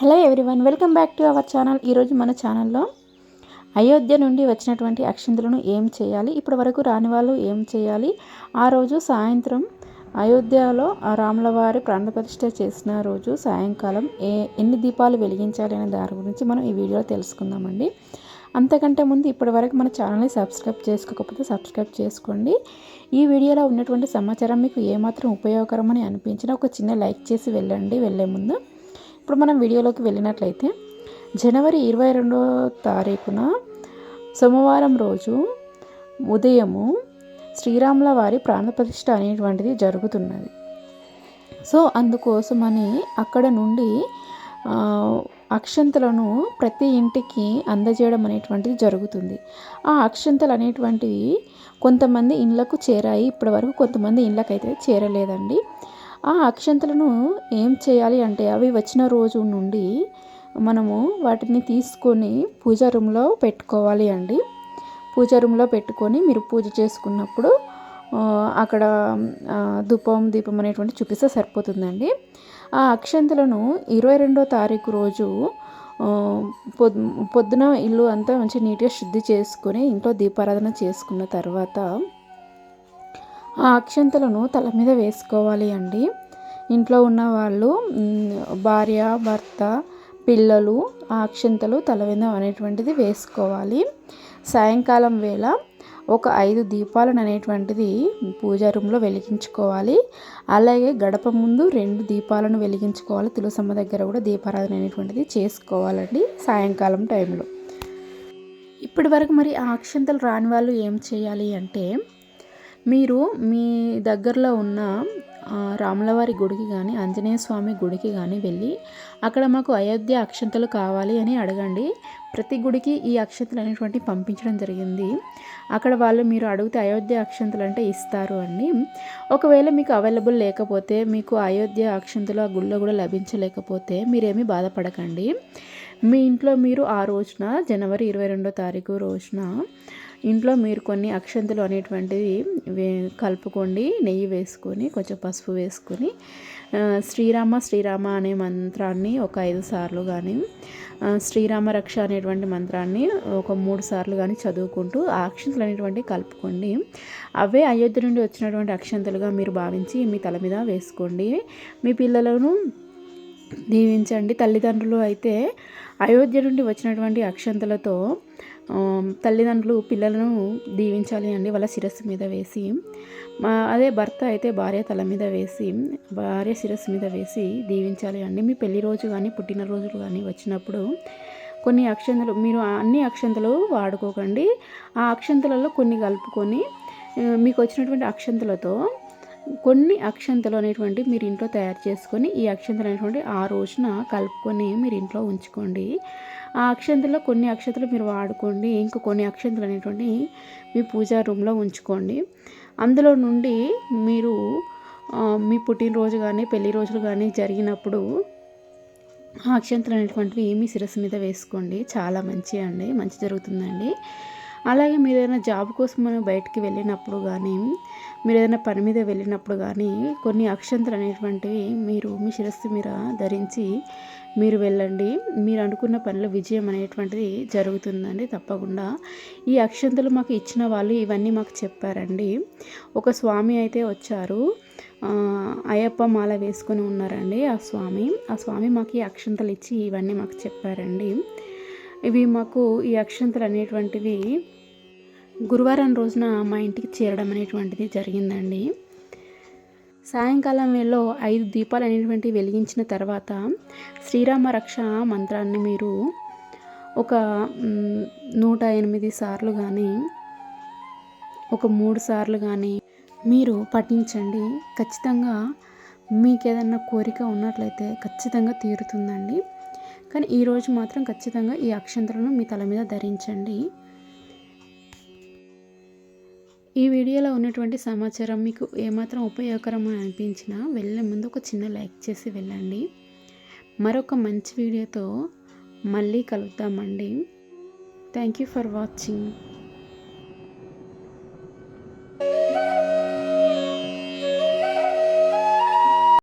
Hello everyone welcome back to our channel. ఈరోజు మన ఛానల్లో అయోధ్య నుండి వచ్చినటువంటి అక్షింతులను ఏం చేయాలి ఇప్పటి వరకు రాని వాళ్ళు ఏం చేయాలి ఆ రోజు సాయంత్రం అయోధ్యలో రాముల వారి ప్రాణప్రతిష్ఠ చేసిన రోజు సాయంకాలం ఏ ఎన్ని దీపాలు వెలిగించాలి అనే దాని గురించి మనం ఈ వీడియోలో తెలుసుకుందామండి. అంతకంటే ముందు ఇప్పటి వరకు మన ఛానల్ని సబ్స్క్రైబ్ చేసుకోకపోతే సబ్స్క్రైబ్ చేసుకోండి. ఈ వీడియోలో ఉన్నటువంటి సమాచారం మీకు ఏమాత్రం ఉపయోగకరమని అనిపించినా ఒక చిన్న లైక్ చేసి వెళ్ళండి వెళ్ళే ముందు. ఇప్పుడు మనం వీడియోలోకి వెళ్ళినట్లయితే జనవరి ఇరవై రెండవ తారీఖున సోమవారం రోజు ఉదయము శ్రీరాముల వారి ప్రాణప్రతిష్ఠ అనేటువంటిది జరుగుతున్నది. సో అందుకోసమని అక్కడ నుండి అక్షంతలను ప్రతి ఇంటికి అందజేయడం అనేటువంటిది జరుగుతుంది. ఆ అక్షంతలు అనేటువంటివి కొంతమంది ఇండ్లకు చేరాయి. ఇప్పటి వరకు కొంతమంది ఇండ్లకైతే చేరలేదండి. ఆ అక్షంతలను ఏం చేయాలి అంటే అవి వచ్చిన రోజు నుండి మనము వాటిని తీసుకొని పూజా రూమ్లో పెట్టుకోవాలి అండి. పూజా రూమ్లో పెట్టుకొని మీరు పూజ చేసుకున్నప్పుడు అక్కడ ధూపం దీపం అనేటువంటి చూపిస్తే సరిపోతుందండి. ఆ అక్షంతలను ఇరవై రెండో తారీఖు రోజు పొద్దున ఇల్లు అంతా మంచి నీట్గా శుద్ధి చేసుకొని ఇంట్లో దీపారాధన చేసుకున్న తర్వాత ఆ అక్షంతలను తల మీద వేసుకోవాలి అండి. ఇంట్లో ఉన్న వాళ్ళు భార్య భర్త పిల్లలు ఆ తలవిందం అనేటువంటిది వేసుకోవాలి. సాయంకాలం వేళ ఒక ఐదు దీపాలను అనేటువంటిది పూజా రూమ్లో వెలిగించుకోవాలి. అలాగే గడప ముందు రెండు దీపాలను వెలిగించుకోవాలి. తులసమ్మ దగ్గర కూడా దీపారాధన అనేటువంటిది చేసుకోవాలండి సాయంకాలం టైంలో. ఇప్పటి వరకు మరి ఆ అక్షంతలు రాని వాళ్ళు ఏం చేయాలి అంటే మీరు మీ దగ్గరలో ఉన్న రాములవారి గుడికి కానీ ఆంజనేయ స్వామి గుడికి కానీ వెళ్ళి అక్కడ మాకు అయోధ్య అక్షంతలు కావాలి అని అడగండి. ప్రతి గుడికి ఈ అక్షంతలు అనేటువంటి పంపించడం జరిగింది. అక్కడ వాళ్ళు మీరు అడిగితే అయోధ్య అక్షంతలు అంటే ఇస్తారు అండి. ఒకవేళ మీకు అవైలబుల్ లేకపోతే మీకు అయోధ్య అక్షంతలు ఆ గుళ్ళో కూడా లభించలేకపోతే మీరేమీ బాధపడకండి. మీ ఇంట్లో మీరు ఆ రోజున జనవరి ఇరవై రెండో తారీఖు రోజున ఇంట్లో మీరు కొన్ని అక్షంతలు అనేటువంటివి వే కలుపుకోండి. నెయ్యి వేసుకొని కొంచెం పసుపు వేసుకొని శ్రీరామ శ్రీరామ అనే మంత్రాన్ని ఒక ఐదు సార్లు కానీ శ్రీరామ రక్ష అనేటువంటి మంత్రాన్ని ఒక మూడు సార్లు కానీ చదువుకుంటూ ఆ అక్షంతలు అనేటువంటివి కలుపుకోండి. అవే అయోధ్య నుండి వచ్చినటువంటి అక్షంతలుగా మీరు భావించి మీ తల మీద వేసుకోండి. మీ పిల్లలను దీవించండి. తల్లిదండ్రులు అయితే అయోధ్య నుండి వచ్చినటువంటి అక్షంతలతో తల్లిదండ్రులు పిల్లలను దీవించాలి అండి వాళ్ళ శిరస్సు మీద వేసి అదే భర్త అయితే భార్య తల మీద వేసి భార్య శిరస్సు మీద వేసి దీవించాలి అండి. మీ పెళ్ళి రోజు కానీ పుట్టినరోజులు కానీ వచ్చినప్పుడు కొన్ని అక్షంతలు మీరు అన్ని అక్షంతలు వాడుకోకండి. ఆ అక్షంతలలో కొన్ని కలుపుకొని మీకు వచ్చినటువంటి అక్షంతలతో కొన్ని అక్షంతలు అనేటువంటి మీరు ఇంట్లో తయారు చేసుకొని ఈ అక్షంతలు అనేటువంటి ఆ రోజున కలుపుకొని మీరు ఇంట్లో ఉంచుకోండి. ఆ అక్షంతలో కొన్ని అక్షంతలు మీరు వాడుకోండి. ఇంకా కొన్ని అక్షంతలు అనేటువంటి మీ పూజా రూమ్లో ఉంచుకోండి. అందులో నుండి మీరు మీ పుట్టినరోజు కానీ పెళ్ళి రోజులు కానీ జరిగినప్పుడు ఆ అక్షంతలు అనేటువంటివి మీ శిరస్సు మీద వేసుకోండి. చాలా మంచి అండి. మంచి జరుగుతుందండి. అలాగే మీరు ఏదైనా జాబ్ కోసం మనం బయటికి వెళ్ళినప్పుడు కానీ మీరు ఏదైనా పని మీద వెళ్ళినప్పుడు కానీ కొన్ని అక్షంతలు అనేటువంటివి మీరు మీ శిరస్సు మీద ధరించి మీరు వెళ్ళండి. మీరు అనుకున్న పనిలో విజయం అనేటువంటిది జరుగుతుందండి తప్పకుండా. ఈ అక్షంతలు మాకు ఇచ్చిన వాళ్ళు ఇవన్నీ మాకు చెప్పారండి. ఒక స్వామి అయితే వచ్చారు. అయ్యప్ప మాల వేసుకొని ఉన్నారండి ఆ స్వామి. ఆ స్వామి మాకు ఈ అక్షంతలు ఇచ్చి ఇవన్నీ మాకు చెప్పారండి. ఇవి మాకు ఈ అక్షంతలు అనేటువంటివి గురువారం రోజున మా ఇంటికి చేరడం అనేటువంటిది జరిగిందండి. సాయంకాలం వేళలో ఐదు దీపాలు అనేటువంటివి వెలిగించిన తర్వాత శ్రీరామ రక్ష మంత్రాన్ని మీరు ఒక నూట ఎనిమిది సార్లు కానీ ఒక మూడు సార్లు కానీ మీరు పఠించండి. ఖచ్చితంగా మీకు ఏదన్నా కోరిక ఉన్నట్లయితే ఖచ్చితంగా తీరుతుందండి. కానీ ఈరోజు మాత్రం ఖచ్చితంగా ఈ అక్షంతలను మీ తల మీద ధరించండి. ఈ వీడియోలో ఉన్నటువంటి సమాచారం మీకు ఏమాత్రం ఉపయోగకరమని అనిపించినా వెళ్ళే ముందు ఒక చిన్న లైక్ చేసి వెళ్ళండి. మరొక మంచి వీడియోతో మళ్ళీ కలుద్దామండి. Thank you for watching